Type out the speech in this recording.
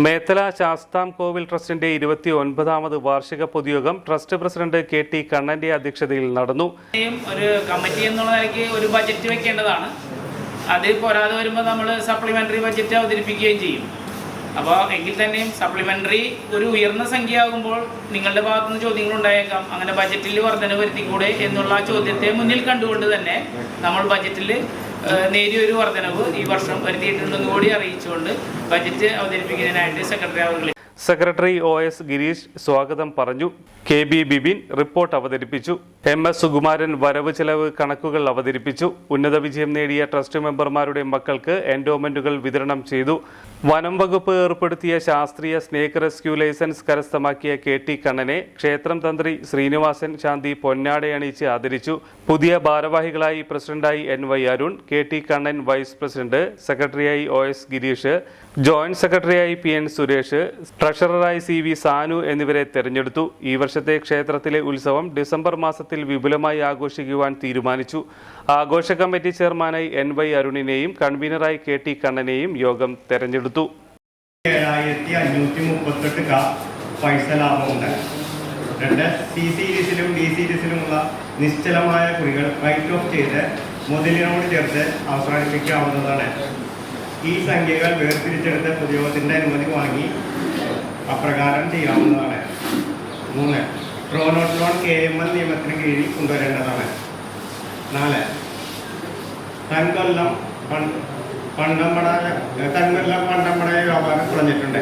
Methala Sastham Kovil ട്രസ്റ്റിന്റെ ഇരുപത്തി ഒൻപതാമത് വാർഷിക പൊതുയോഗം ട്രസ്റ്റ് പ്രസിഡന്റ് കെ ടി കണ്ണന്റെ അധ്യക്ഷതയിൽ നടന്നു. ഒരു കമ്മിറ്റി എന്നുള്ള നിലയ്ക്ക് ഒരു ബജറ്റ് വെക്കേണ്ടതാണ്. അത് പോരാതെ വരുമ്പോൾ നമ്മൾ സപ്ലിമെന്ററി ബജറ്റ് അവതരിപ്പിക്കുകയും ചെയ്യും. അപ്പോൾ എങ്കിൽ തന്നെയും സപ്ലിമെന്ററി ഒരു ഉയർന്ന സംഖ്യ ആകുമ്പോൾ നിങ്ങളുടെ ഭാഗത്തുനിന്ന് ചോദ്യങ്ങൾ ഉണ്ടായേക്കാം. അങ്ങനെ ബജറ്റിൽ വർധന വരുത്തിക്കൂടെ എന്നുള്ള ചോദ്യത്തെ മുന്നിൽ കണ്ടുകൊണ്ട് തന്നെ നമ്മൾ ബജറ്റിൽ നേരിയൊരു വർധനവ് ഈ വർഷം വരുത്തിയിട്ടുണ്ടെന്ന് കൂടി അറിയിച്ചുകൊണ്ട് ബജറ്റ് അവതരിപ്പിക്കുന്നതിനായിട്ട് സെക്രട്ടറി അവർ സെക്രട്ടറി ഒ എസ് ഗിരീഷ് സ്വാഗതം പറഞ്ഞു. കെ ബി ബിബിൻ റിപ്പോർട്ട് അവതരിപ്പിച്ചു. എം എസ് സുകുമാരൻ വരവ് ചെലവ് കണക്കുകൾ അവതരിപ്പിച്ചു. ഉന്നത വിജയം നേടിയ ട്രസ്റ്റ് മെമ്പർമാരുടെ മക്കൾക്ക് എൻഡോമെന്റുകൾ വിതരണം ചെയ്തു. വനം വകുപ്പ് ഏർപ്പെടുത്തിയ ശാസ്ത്രീയ സ്നേക്ക് റെസ്ക്യൂ ലൈസൻസ് കരസ്ഥമാക്കിയ കെ ടി കണ്ണനെ ക്ഷേത്രം തന്ത്രി ശ്രീനിവാസൻ ശാന്തി പൊന്നാടയണിയിച്ച് ആദരിച്ചു. പുതിയ ഭാരവാഹികളായി പ്രസിഡന്റായി N Y Arun K T Kannan vice president സെക്രട്ടറിയായി ഒ എസ് ഗിരീഷ് ജോയിന്റ് സെക്രട്ടറിയായി പി എൻ സുരേഷ് ട്രഷററായി സി വി സാനു എന്നിവരെ തെരഞ്ഞെടുത്തു. ഈ വർഷത്തെ ക്ഷേത്രത്തിലെ ഉത്സവം ഡിസംബർ മാസത്തിൽ വിപുലമായി ആഘോഷിക്കുവാൻ തീരുമാനിച്ചു. ആഘോഷ കമ്മിറ്റി ചെയർമാനായി എൻ വൈ അരുണിനെയും കൺവീനറായി കെ ടി കണ്ണനെയും യോഗം തെരഞ്ഞെടുത്തു. ഏഴായിരത്തി അഞ്ഞൂറ്റി മുപ്പത്തെട്ട് രണ്ട് സി സീരീസിലും ഡി സീരീസിലുമുള്ള നിശ്ചലമായ കുറികൾ റൈറ്റ് ഓഫ് ചെയ്ത് മുതലിനോട് ചേർത്ത് അവസാനിപ്പിക്കാവുന്നതാണ്. ഈ സംഖ്യകൾ വേർതിരിച്ചെടുത്ത് പൊതുയോഗത്തിന്റെ അനുമതി വാങ്ങി അപ്രകാരം ചെയ്യാവുന്നതാണ്. മൂന്ന് pronote loan K M L നിയമത്തിന് കീഴിൽ കൊണ്ടുവരേണ്ടതാണ്. നാല് തൻകൊല്ലം പണ്ടമ്പട തൻകൊല്ലം പണ്ടമ്പട വ്യാപാരം കുറഞ്ഞിട്ടുണ്ട്.